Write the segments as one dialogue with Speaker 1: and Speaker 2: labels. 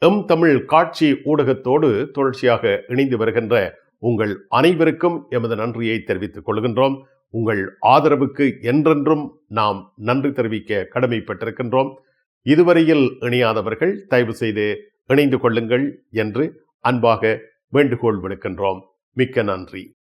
Speaker 1: M Tamil காட்சி ஊடகத்தோடு தொடர்ச்சியாக இணைந்து வருகின்ற உங்கள் அனைவருக்கும் எமது நன்றியை தெரிவித்துக் கொள்கின்றோம். உங்கள் ஆதரவுக்கு என்றென்றும் நாம் நன்றி தெரிவிக்க கடமைப்பட்டிருக்கின்றோம். இதுவரையில் இணையாதவர்கள் தயவு செய்து இணைந்து கொள்ளுங்கள் என்று அன்பாக வேண்டுகோள் விடுக்கின்றோம். மிக்க நன்றி.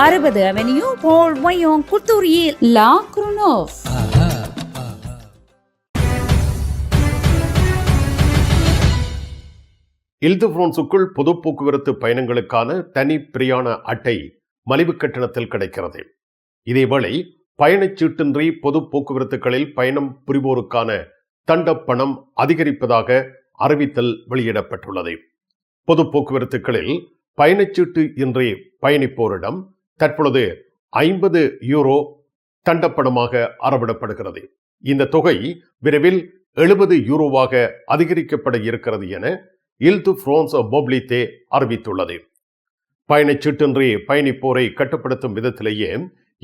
Speaker 2: அறுபது அவென்யூ போல் வயோங் குத்தூரியில் லா குருனோவ்
Speaker 1: இல்து பிரான்சுக்குள் பொது போக்குவரத்து பயணங்களுக்கான தனி பிரியாண அட்டை மலிவு கட்டணத்தில் கிடைக்கிறது. இதேவேளை பயணச்சீட்டின்றி பொது போக்குவரத்துகளில் பயணம் புரிவோருக்கான தண்ட பணம் அதிகரிப்பதாக அறிவித்தல் வெளியிடப்பட்டுள்ளது. பொது போக்குவரத்துகளில் பயணச்சீட்டு இன்றி பயணிப்போரிடம் தற்பொழுது ஐம்பது யூரோ தண்டப்பணமாக அறவிடப்படுகிறது. இந்த தொகை விரைவில் எழுபது யூரோவாக அதிகரிக்கப்பட இருக்கிறது என இல்து பிரான்ஸ் மொப்ளித்தே அறிவித்துள்ளது. பயணச்சீட்டின்றி பயணிப்போரை கட்டுப்படுத்தும் விதத்திலேயே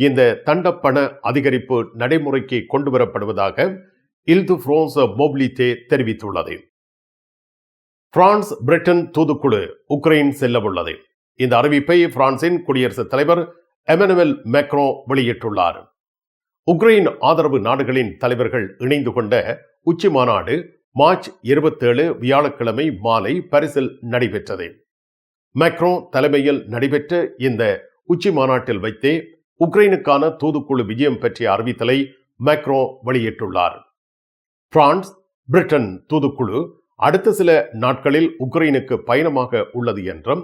Speaker 1: இந்த தண்டப்பண அதிகரிப்பு நடைமுறைக்கு கொண்டு வரப்படுவதாக இல்து பிரான்ஸ் மொப்ளித்தே தெரிவித்துள்ளது. பிரான்ஸ் பிரிட்டன் தூதுக்குழு உக்ரைன் செல்லவுள்ளது. இந்த அறிவிப்பை பிரான்சின் குடியரசுத் தலைவர் எமனுவல் மேக்ரோ வெளியிட்டுள்ளார். உக்ரைன் ஆதரவு நாடுகளின் தலைவர்கள் இணைந்து கொண்ட உச்சி மாநாடு மார்ச் இருபத்தேழு வியாழக்கிழமை மாலை பரிசில் நடைபெற்றது. மேக்ரோ தலைமையில் நடைபெற்ற இந்த உச்சி மாநாட்டில் வைத்தே உக்ரைனுக்கான தூதுக்குழு விஜயம் பற்றிய அறிவித்தலை மேக்ரோ வெளியிட்டுள்ளார். பிரான்ஸ் பிரிட்டன் தூதுக்குழு அடுத்த சில நாட்களில் உக்ரைனுக்கு பயணமாக உள்ளது என்றும்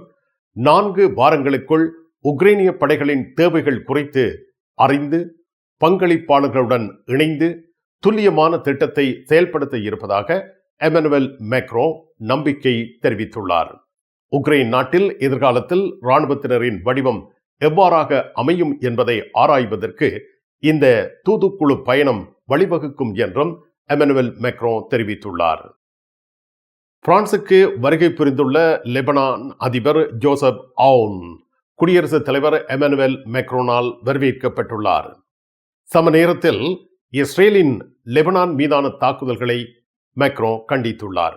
Speaker 1: நான்கு வாரங்களுக்குள் உக்ரைனிய படைகளின் தேவைகள் குறித்து அறிந்து பங்களிப்பாளர்களுடன் இணைந்து துல்லியமான திட்டத்தை செயல்படுத்த இருப்பதாக எமனுவல் மேக்ரோ நம்பிக்கை தெரிவித்துள்ளார். உக்ரைன் நாட்டில் எதிர்காலத்தில் இராணுவத்தினரின் வடிவம் எவ்வாறாக அமையும் என்பதை ஆராய்வதற்கு இந்த தூதுக்குழு பயணம் வழிவகுக்கும் என்றும் எமனுவல் மெக்ரோ தெரிவித்துள்ளார். பிரான்சுக்கு வருகை புரிந்துள்ள லெபனான் அதிபர் ஜோசப் ஆவுன் குடியரசுத் தலைவர் எமனுவேல் மெக்ரோனால் வரவேற்கப்பட்டுள்ளார் சம நேரத்தில் இஸ்ரேலின் லெபனான் மீதான தாக்குதல்களை மேக்ரோ கண்டித்துள்ளார்.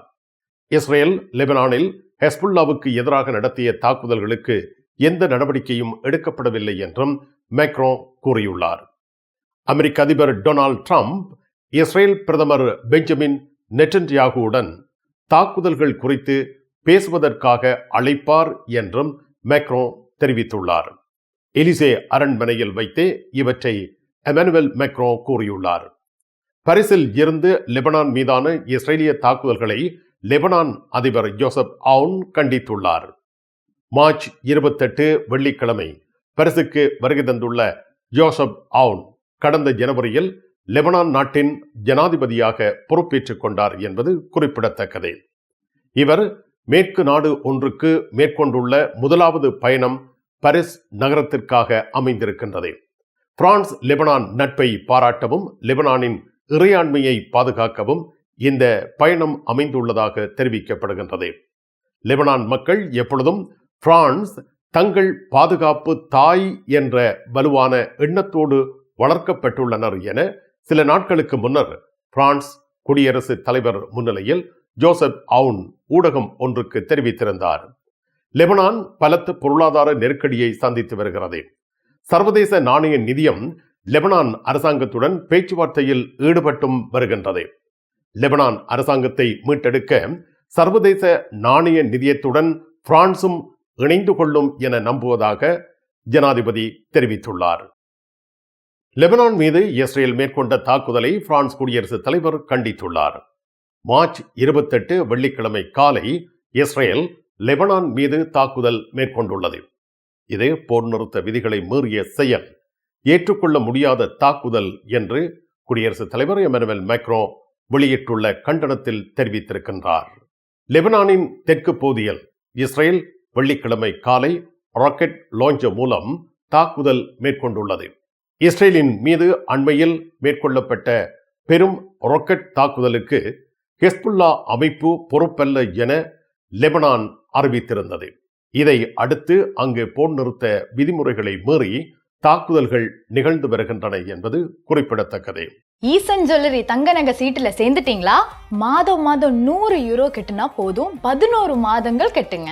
Speaker 1: இஸ்ரேல் லெபனானில் ஹெஸ்புல்லாவுக்கு எதிராக நடத்திய தாக்குதல்களுக்கு எந்த நடவடிக்கையும் எடுக்கப்படவில்லை என்றும் மேக்ரோ கூறியுள்ளார். அமெரிக்க அதிபர் டொனால்ட் ட்ரம்ப் இஸ்ரேல் பிரதமர் பெஞ்சமின் நெட்டன்யாகுவுடன் தாக்குதல்கள் குறித்து பேசுவதற்காக அழைப்பார் என்றும் மேக்ரோ தெரிவித்துள்ளார். எலிசே அரண்மனையில் வைத்தே இவற்றை எமனுவல் மெக்ரோ கூறியுள்ளார். பரிசில் இருந்து லெபனான் மீதான இஸ்ரேலிய தாக்குதல்களை லெபனான் அதிபர் ஜோசப் ஆவுன் கண்டித்துள்ளார். மார்ச் இருபத்தெட்டு வெள்ளிக்கிழமை பரிசுக்கு வருகை தந்துள்ள ஜோசப் ஆவுன் கடந்த ஜனவரியில் லெபனான் நாட்டின் ஜனாதிபதியாக பொறுப்பேற்றுக் கொண்டார் என்பது குறிப்பிடத்தக்கது. இவர் மேற்கு நாடு ஒன்றுக்கு மேற்கொண்டுள்ள முதலாவது பயணம் பரிஸ் நகரத்திற்காக அமைந்திருக்கின்றது. பிரான்ஸ் லெபனான் நட்பை பாராட்டவும் லெபனானின் இறையாண்மையை பாதுகாக்கவும் இந்த பயணம் அமைந்துள்ளதாக தெரிவிக்கப்படுகின்றது. லெபனான் மக்கள் எப்பொழுதும் பிரான்ஸ் தங்கள் பாதுகாப்பு தாய் என்ற வலுவான எண்ணத்தோடு வளர்க்கப்பட்டுள்ளனர் என சில நாட்களுக்கு முன்னர் பிரான்ஸ் குடியரசுத் தலைவர் முன்னிலையில் ஜோசப் அவுன் ஊடகம் ஒன்றுக்கு தெரிவித்திருந்தார். லெபனான் பலத்த பொருளாதார நெருக்கடியை சந்தித்து வருகிறது. சர்வதேச நாணய நிதியம் லெபனான் அரசாங்கத்துடன் பேச்சுவார்த்தையில் ஈடுபட்டும் வருகின்றது. லெபனான் அரசாங்கத்தை மீட்டெடுக்க சர்வதேச நாணய நிதியத்துடன் பிரான்சும் இணைந்து கொள்ளும் என நம்புவதாக ஜனாதிபதி தெரிவித்துள்ளார். லெபனான் மீது இஸ்ரேல் மேற்கொண்ட தாக்குதலை பிரான்ஸ் குடியரசுத் தலைவர் கண்டித்துள்ளார். மார்ச் இருபத்தெட்டு வெள்ளிக்கிழமை காலை இஸ்ரேல் லெபனான் மீது தாக்குதல் மேற்கொண்டுள்ளது. இது போர் நிறுத்த விதிகளை மீறிய செயல். ஏற்றுக்கொள்ள முடியாத தாக்குதல் என்று குடியரசுத் தலைவர் எமனுவல் மைக்ரோ வெளியிட்டுள்ள கண்டனத்தில் தெரிவித்திருக்கின்றார். லெபனானின் தெற்கு பகுதியில் இஸ்ரேல் வெள்ளிக்கிழமை காலை ராக்கெட் லாஞ்சர் மூலம் தாக்குதல் மேற்கொண்டுள்ளது. இஸ்ரேலின் மீது அண்மையில் மேற்கொள்ளப்பட்ட பெரும் ராக்கெட் தாக்குதலுக்கு ஹெஸ்புல்லா அமைப்பு பொறுப்பல்ல என லெபனான் அறிவித்திருந்தது. இதை அடுத்து அங்கு போர் நிறுத்த விதிமுறைகளை மீறி தாக்குதல்கள் நிகழ்ந்து வருகின்றன என்பது குறிப்பிடத்தக்கது.
Speaker 3: ஈசன் ஜுவல்லரி தங்க நகை சீட்டுல சேர்ந்துட்டீங்களா? மாதம் மாதம் நூறு யூரோ கட்டுனா போதும். பதினோரு மாதங்கள் கெட்டுங்க.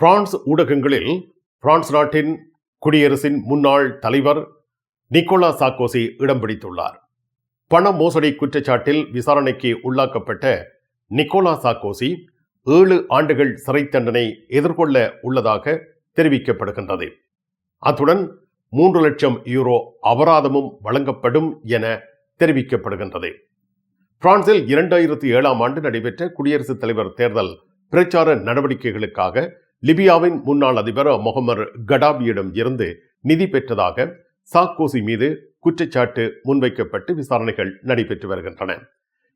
Speaker 1: பிரான்ஸ் ஊடகங்களில் பிரான்ஸ் நாட்டின் குடியரசின் முன்னாள் தலைவர் நிக்கோலா சாக்கோசி இடம் பிடித்துள்ளார். பண மோசடி குற்றச்சாட்டில் விசாரணைக்கு உள்ளாக்கப்பட்ட நிக்கோலா சாக்கோசி ஏழு ஆண்டுகள் சிறை தண்டனை எதிர்கொள்ள உள்ளதாக தெரிவிக்கப்படுகின்றது. அத்துடன் மூன்று லட்சம் யூரோ அபராதமும் வழங்கப்படும் என தெரிவிக்கப்படுகின்றது. பிரான்சில் இரண்டாயிரத்தி ஏழாம் ஆண்டு நடைபெற்ற குடியரசுத் தலைவர் தேர்தல் பிரச்சார நடவடிக்கைகளுக்காக லிபியாவின் முன்னாள் அதிபர் முகமது கடாபியிடம் இருந்து நிதி பெற்றதாக சாக்கோசி மீது குற்றச்சாட்டு முன்வைக்கப்பட்டு விசாரணைகள் நடைபெற்று வருகின்றன.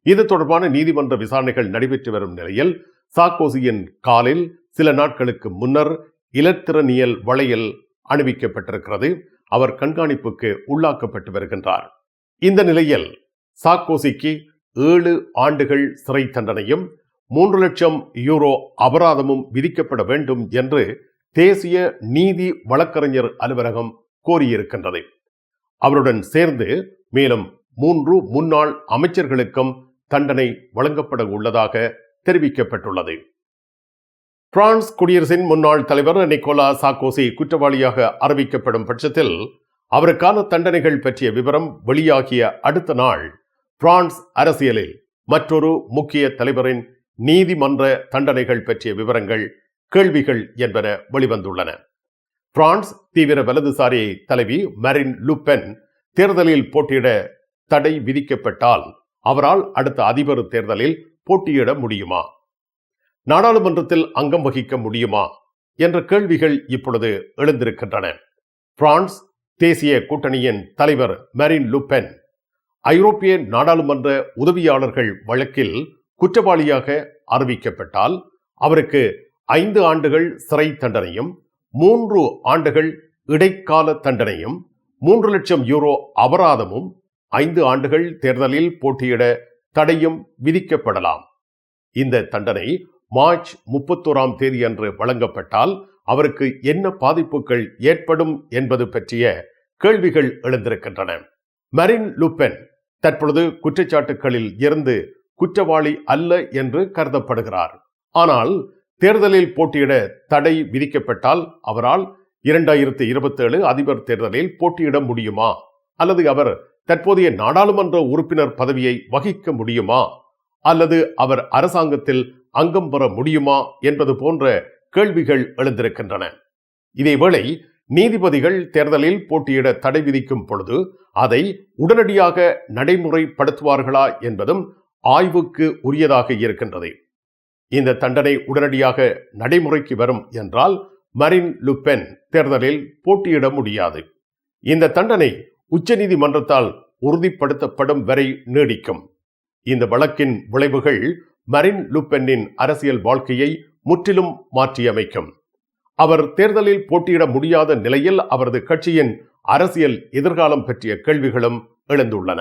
Speaker 1: இது தொடர்பான நீதிமன்ற விசாரணைகள் நடைபெற்று வரும் நிலையில் சாக்கோசியின் காலில் சில நாட்களுக்கு முன்னர் இலத்திரனியல் வளையல் அணிவிக்கப்பட்டிருக்கிறது. அவர் கண்காணிப்புக்கு உள்ளாக்கப்பட்டு வருகின்றார். இந்த நிலையில் சாக்கோசிக்கு ஏழு ஆண்டுகள் சிறை தண்டனையும் மூன்று லட்சம் யூரோ அபராதமும் விதிக்கப்பட வேண்டும் என்று தேசிய நீதி வழக்கறிஞர் அலுவலகம் கோரியிருக்கின்றது. அவருடன் சேர்ந்து மேலும் மூன்று முன்னாள் அமைச்சர்களுக்கும் தண்டனை வழங்கப்பட உள்ளதாக தெரிவிக்கப்பட்டுள்ளது. பிரான்ஸ் குடியரசின் முன்னாள் தலைவர் நிக்கோலா சாக்கோசி குற்றவாளியாக அறிவிக்கப்படும் பட்சத்தில் அவருக்கான தண்டனைகள் பற்றிய விவரம் வெளியாகிய அடுத்த நாள் பிரான்ஸ் அரசியலில் மற்றொரு முக்கிய தலைவரின் நீதிமன்ற தண்டனைகள் பற்றிய விவரங்கள் கேள்விகள் என்பன வெளிவந்துள்ளன. பிரான்ஸ் தீவிர வலதுசாரி தலைவி மரின் லுப்பென் தேர்தலில் போட்டியிட தடை விதிக்கப்பட்டால் அவரால் அடுத்த அதிபர் தேர்தலில் போட்டியிட முடியுமா? நாடாளுமன்றத்தில் அங்கம் வகிக்க முடியுமா? என்ற கேள்விகள் இப்பொழுது எழுந்திருக்கின்றன. பிரான்ஸ் தேசிய கூட்டணியின் தலைவர் மரின் லுப்பென் ஐரோப்பிய நாடாளுமன்ற உதவியாளர்கள் வழக்கில் குற்றவாளியாக அறிவிக்கப்பட்டால் அவருக்கு ஐந்து ஆண்டுகள் சிறை தண்டனையும் மூன்று ஆண்டுகள் இடைக்கால தண்டனையும் மூன்று லட்சம் யூரோ அபராதமும் ஐந்து ஆண்டுகள் தேர்தலில் போட்டியிட தடையும் விதிக்கப்படலாம். இந்த தண்டனை மார்ச் முப்பத்தோராம் தேதி அன்று வழங்கப்பட்டால் அவருக்கு என்ன பாதிப்புகள் ஏற்படும் என்பது பற்றிய கேள்விகள் எழுந்திருக்கின்றன. மரின் லுப்பென் தற்பொழுது குற்றச்சாட்டுகளில் இருந்து குற்றவாளி அல்ல என்று கருதப்படுகிறார். ஆனால் தேர்தலில் போட்டியிட தடை விதிக்கப்பட்டால் அவரால் இரண்டாயிரத்தி இருபத்தேழு அதிபர் தேர்தலில் போட்டியிட முடியுமா? அல்லது அவர் தற்போதைய நாடாளுமன்ற உறுப்பினர் பதவியை வகிக்க முடியுமா? அல்லது அவர் அரசாங்கத்தில் அங்கம் பெற முடியுமா? என்பது போன்ற கேள்விகள் எழுந்திருக்கின்றன. இதேவேளை நீதிபதிகள் தேர்தலில் போட்டியிட தடை விதிக்கும் பொழுது அதை உடனடியாக நடைமுறைப்படுத்துவார்களா என்பதும் ஆய்வுக்கு உரியதாக இருக்கின்றது. இந்த தண்டனை உடனடியாக நடைமுறைக்கு வரும் என்றால் மரின் லுப்பென் தேர்தலில் போட்டியிட முடியாது. இந்த தண்டனை உச்சநீதிமன்றத்தால் உறுதிப்படுத்தப்படும் வரை நீடிக்கும். இந்த வழக்கின் விளைவுகள் மரின் லுப்பென்னின் அரசியல் வாழ்க்கையை முற்றிலும் மாற்றியமைக்கும். அவர் தேர்தலில் போட்டியிட முடியாத நிலையில் அவரது கட்சியின் அரசியல் எதிர்காலம் பற்றிய கேள்விகளும் எழுந்துள்ளன.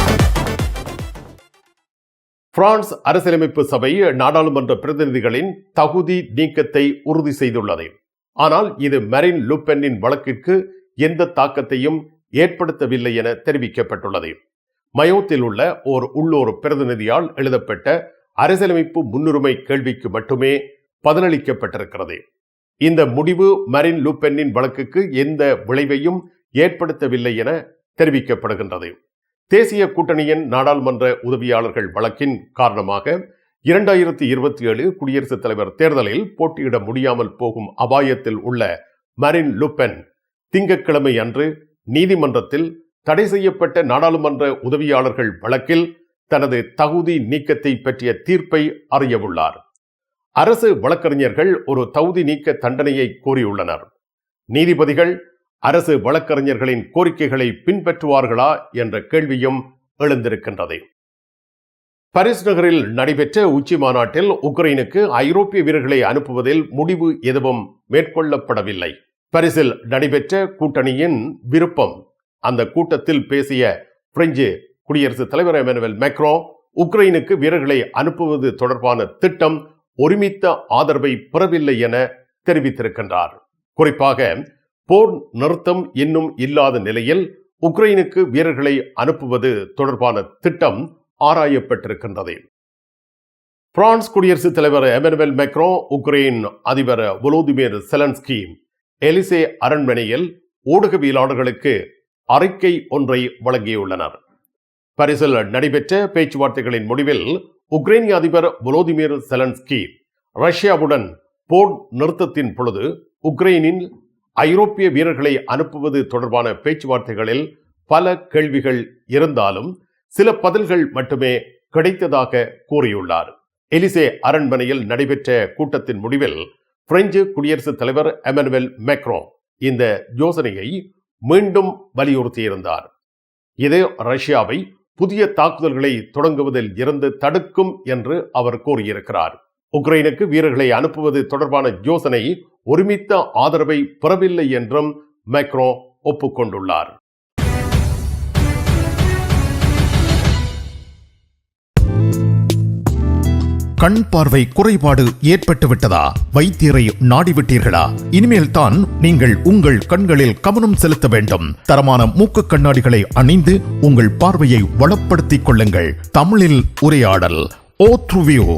Speaker 1: பிரான்ஸ் அரசியலமைப்பு சபை நாடாளுமன்ற பிரதிநிதிகளின் தகுதி நீக்கத்தை உறுதி செய்துள்ளது. ஆனால் இது மரின் லுப்பென்னின் வழக்கிற்கு எந்த தாக்கத்தையும் ஏற்படுத்தவில்லை என தெரிவிக்கப்பட்டுள்ளது. மயோத்தில் உள்ள ஓர் உள்ளூர் பிரதிநிதியால் எழுதப்பட்ட அரசியலமைப்பு முன்னுரிமை கேள்விக்கு மட்டுமே பதிலளிக்கப்பட்டிருக்கிறது. இந்த முடிவு மரின் லுப்பென்னின் வழக்குக்கு எந்த விளைவையும் ஏற்படுத்தவில்லை என தெரிவிக்கப்படுகின்றது. தேசிய கூட்டணியின் நாடாளுமன்ற உதவியாளர்கள் வழக்கின் காரணமாக இரண்டாயிரத்தி இருபத்தி ஏழு குடியரசுத் தலைவர் தேர்தலில் போட்டியிட முடியாமல் போகும் அபாயத்தில் உள்ள மரின் லுப்பென் திங்கட்கிழமை அன்று நீதிமன்றத்தில் தடை செய்யப்பட்ட நாடாளுமன்ற உதவியாளர்கள் வழக்கில் தனது தகுதி நீக்கத்தை பற்றிய தீர்ப்பை அறியவுள்ளார். அரசு வழக்கறிஞர்கள் ஒரு தகுதி நீக்க தண்டனையை கோரியுள்ளனர். நீதிபதிகள் அரசு வழக்கறிஞர்களின் கோரிக்கைகளை பின்பற்றுவார்களா என்ற கேள்வியும் எழுந்திருக்கின்றது. பரிஸ் நகரில் நடைபெற்ற உச்சி மாநாட்டில் உக்ரைனுக்கு ஐரோப்பிய வீரர்களை அனுப்புவதில் முடிவு எதுவும் மேற்கொள்ளப்படவில்லை. பரிசில் நடைபெற்ற கூட்டணியின் விருப்பம்.
Speaker 4: அந்த கூட்டத்தில் பேசிய பிரெஞ்சு குடியரசுத் தலைவர் எமனுவல் மேக்ரோ உக்ரைனுக்கு வீரர்களை அனுப்புவது தொடர்பான திட்டம் ஒருமித்த ஆதரவை பெறவில்லை என தெரிவித்திருக்கின்றார். குறிப்பாக போர் நிறுத்தம் இன்னும் இல்லாத நிலையில் உக்ரைனுக்கு வீரர்களை அனுப்புவது தொடர்பான திட்டம் ஆராயப்பட்டிருக்கின்றது. பிரான்ஸ் குடியரசுத் தலைவர் எமனுவல் மெக்ரோ உக்ரைன் அதிபர் வலோதிமிர் செலன்ஸ்கி எலிசே அரண்மனையில் ஊடகவியலாளர்களுக்கு அறிக்கை ஒன்றை வழங்கியுள்ளனர். பரிசில் நடைபெற்ற பேச்சுவார்த்தைகளின் முடிவில் உக்ரைனிய அதிபர் வலோதிமிர் செலன்ஸ்கி ரஷ்யாவுடன் போர் நிறுத்தத்தின் பொழுது உக்ரைனின் ஐரோப்பிய வீரர்களை அனுப்புவது தொடர்பான பேச்சுவார்த்தைகளில் பல கேள்விகள் இருந்தாலும் சில பதில்கள் மட்டுமே கிடைத்ததாக கூறியுள்ளார். எலிசே அரண்மனையில் நடைபெற்ற கூட்டத்தின் முடிவில் பிரெஞ்சு குடியரசுத் தலைவர் எமனுவல் மேக்ரோ இந்த யோசனையை மீண்டும் வலியுறுத்தியிருந்தார். இது ரஷ்யாவை புதிய தாக்குதல்களை தொடங்குவதில் இருந்து தடுக்கும் என்று அவர் கூறியிருக்கிறார். உக்ரைனுக்கு வீரர்களை அனுப்புவது தொடர்பான யோசனை ஒருமித்த ஆதரவை பெறவில்லை என்றும் மேக்ரோ ஒப்புக்கொண்டுள்ளார்.
Speaker 1: கண் பார்வை குறைபாடு ஏற்பட்டு விட்டதா? வைத்தியரை நாடிவிட்டீர்களா இனிமேல் தான் நீங்கள் உங்கள் கண்களில் கவனம் செலுத்த வேண்டும். தரமான மூக்கு கண்ணாடிகளை அணிந்து உங்கள் பார்வையை வளப்படுத்திக் கொள்ளுங்கள். தமிழில் உரையாடல் ஓ த்ருவியோ